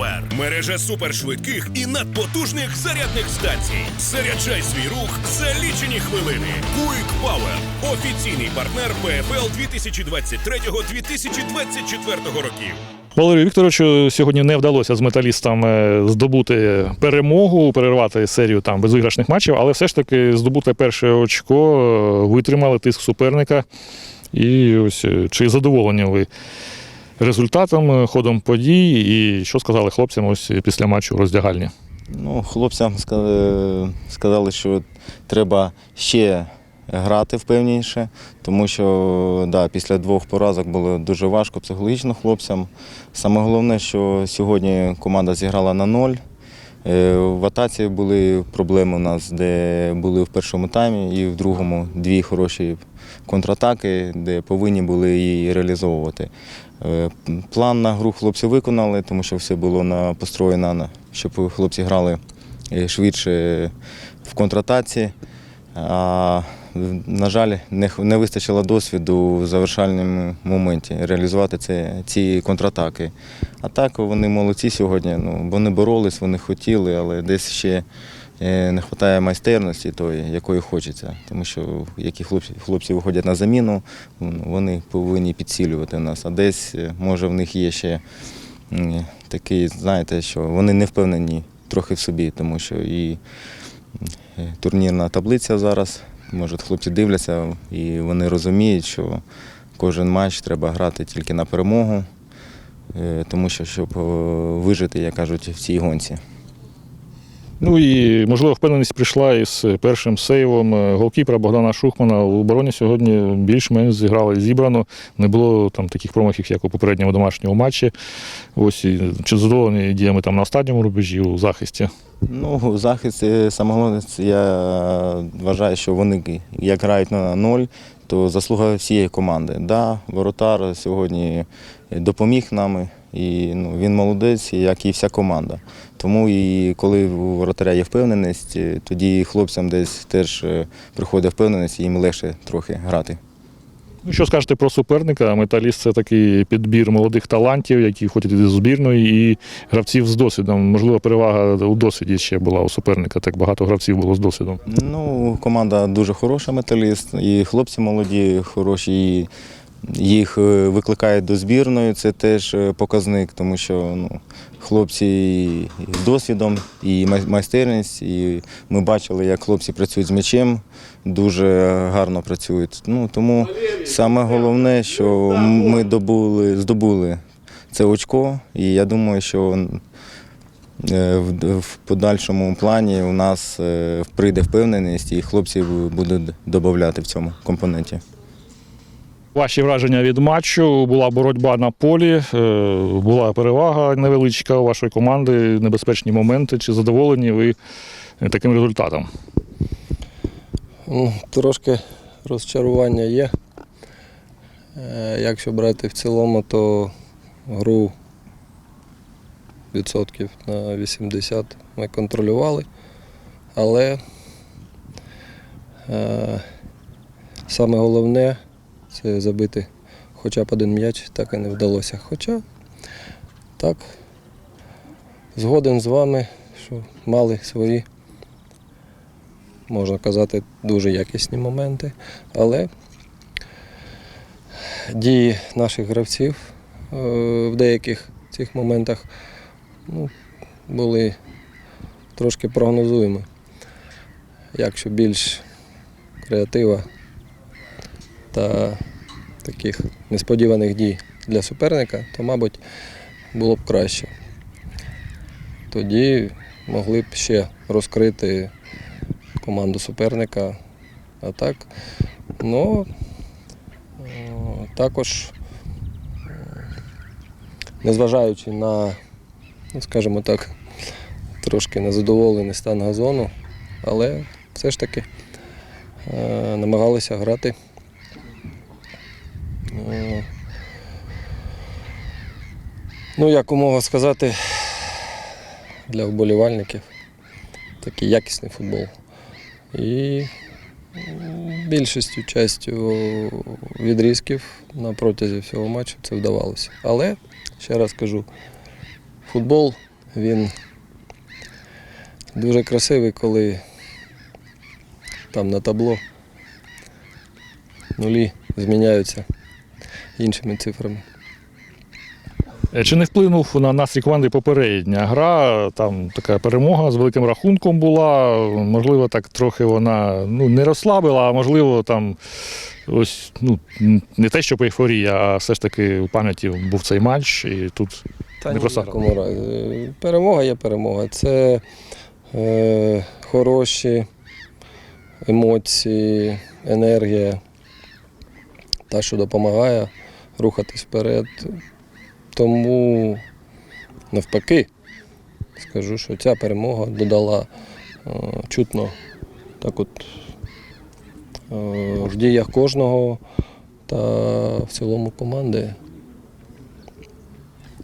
Power – мережа супершвидких і надпотужних зарядних станцій. Заряджай свій рух за лічені хвилини. Quick Power – офіційний партнер ПФЛ 2023-2024 років. Валерію Вікторовичу сьогодні не вдалося з металістом е, здобути перемогу, перервати серію там безвиграшних матчів, але все ж таки здобути перше очко, е, витримали тиск суперника. І ось е, чи задоволені ви результатом, е, ходом подій, і що сказали хлопцям ось після матчу у роздягальні? Ну, хлопцям сказали, що треба ще грати впевніше, тому що да, після двох поразок було дуже важко психологічно хлопцям. Саме головне, що сьогодні команда зіграла на ноль. Е, В атаці були проблеми у нас, де були в першому таймі і в другому дві хороші контратаки, де повинні були її реалізовувати. Е, План на гру хлопці виконали, тому що все було построєно, щоб хлопці грали е, швидше в контратаці. А, на жаль, не, не вистачило досвіду в завершальному моменті реалізувати це, ці контратаки. А так вони молодці сьогодні. Ну, вони боролись, вони хотіли, але десь ще е, не вистачає майстерності тої, якої хочеться. Тому що які хлопці, хлопці виходять на заміну, ну, вони повинні підсилювати нас. А десь, е, може, в них є ще такий, знаєте, що вони не впевнені трохи в собі, тому що і е, турнірна таблиця зараз. Може, хлопці дивляться і вони розуміють, що кожен матч треба грати тільки на перемогу, е, тому що щоб е, вижити, як кажуть, в цій гонці. Ну і можливо впевненість прийшла із першим сейвом е, голкіпера Богдана Шухмана. У обороні сьогодні більш-менш зіграли зібрано. Не було там таких промахів, як у попередньому домашньому матчі. Ось і чи задоволені діями там на останньому рубежі у захисті. Ну, захист, е, саме головне, я вважаю, що вони як грають на ноль, то заслуга всієї команди. Да, воротар сьогодні допоміг нам, і ну, він молодець, як і вся команда. Тому і коли у воротаря є впевненість, е, тоді хлопцям десь теж е, приходить впевненість, і їм легше трохи грати. Ну, що скажете про суперника? Металіст це такий підбір молодих талантів, які ходять із збірної, і гравців з досвідом. Можливо, перевага у досвіді ще була у суперника. Так багато гравців було з досвідом. Ну, команда дуже хороша металіст, і хлопці молоді, хороші, і їх е, викликають до збірної. Це теж е, показник, тому що ну, хлопці з досвідом, і майстерність. І ми бачили, як хлопці працюють з м'ячем, дуже гарно працюють. Ну, тому саме головне, що ми добули, здобули це очко, і я думаю, що Е, В подальшому плані у нас прийде впевненість, і хлопці будуть додати в цьому компоненті. Ваші враження від матчу була боротьба на полі, е, була перевага невеличка у вашої команди, небезпечні моменти. Чи задоволені ви таким результатом? Ну, Трошки розчарування є. Е, Якщо брати в цілому, то гру відсотків на 80 ми контролювали. Але е, саме головне забити хоча б один м'яч, так і не вдалося. Хоча так, згоден з вами, що мали свої можна казати, дуже якісні моменти. Але дії наших гравців е, в деяких цих моментах ну, були трошки прогнозуємі. Якщо більш креатива та таких несподіваних дій для суперника, то, мабуть, було б краще. Тоді могли б ще розкрити команду суперника. А так, ну також, е, незважаючи на, ну, скажімо так, трошки незадоволений стан газону, але все ж таки е, намагалися грати. Ну, як умова сказати, для вболівальників такий якісний футбол. І більшістю частю відрізків на протязі всього матчу це вдавалося. Але, ще раз кажу, футбол він дуже красивий, коли там на табло нулі зміняються іншими цифрами. Е, Чи не вплинув на настрій команди попередня гра? Там така перемога з великим рахунком була. Можливо, так трохи вона ну, не розслабила, а можливо, там ось ну, не те, щоб ейфорія, а все ж таки у пам'яті був цей матч, і тут Та Не просто. Перемога є перемога. Це е, хороші емоції, енергія, та, що допомагає рухатись вперед. Тому навпаки, скажу, що ця перемога додала е, чутно так от е, в діях кожного та в цілому команди.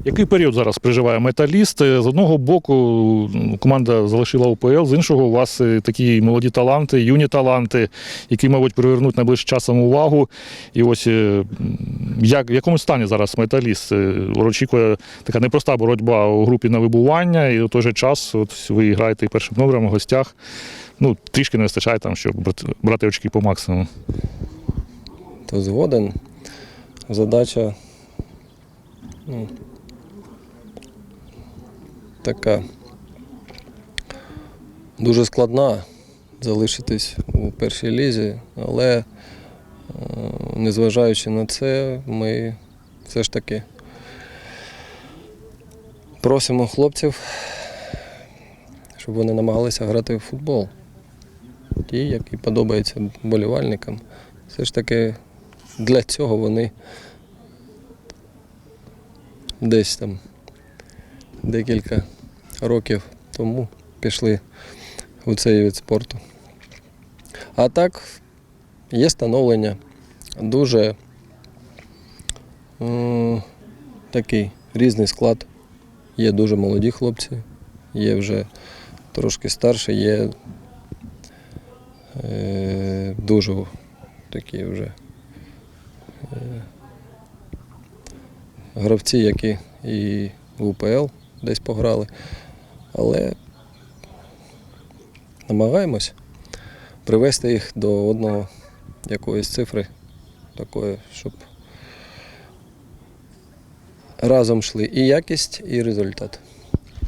Який період зараз переживає металіст? Е, З одного боку, команда залишила УПЛ, з іншого, у вас е, такі молоді таланти, юні таланти, які, мабуть, привернуть найближчим часом увагу. І ось е, як, в якому стані зараз металіст? Очікує така непроста боротьба у групі на вибування, і у той же час от ви граєте першим номером в гостях. Ну, трішки не вистачає там, щоб брати очки по максимуму. то згоден. Задача ну, така дуже складна залишитись у першій лізі, але е, незважаючи на це, ми все ж таки просимо хлопців, щоб вони намагалися грати в футбол. Ті, які подобаються болівальникам. Все ж таки для цього вони десь там декілька років тому пішли у цей вид спорту. А так, є становлення, дуже м, такий різний склад. Є дуже молоді хлопці, є вже трошки старші, є е, дуже такі вже гравці, які і в УПЛ десь пограли. Але намагаємось привести їх до одного якоїсь цифри, такої, щоб разом йшли і якість, і результат.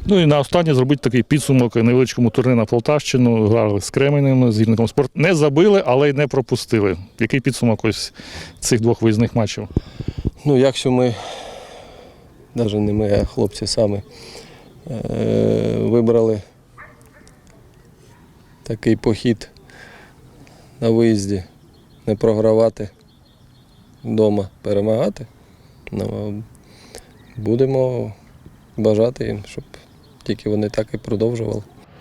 Ну і на останнє зробити такий підсумок невеличкому турніру на Полтавщину. Грали з Кременем, з гірником спорт. Не забили, але й не пропустили. Який підсумок ось цих двох виїзних матчів? Ну, якщо ми, навіть не ми, а хлопці самі, вибрали такий похід на виїзді, не програвати вдома, перемагати, ну, будемо бажати їм, щоб тільки вони так і продовжували.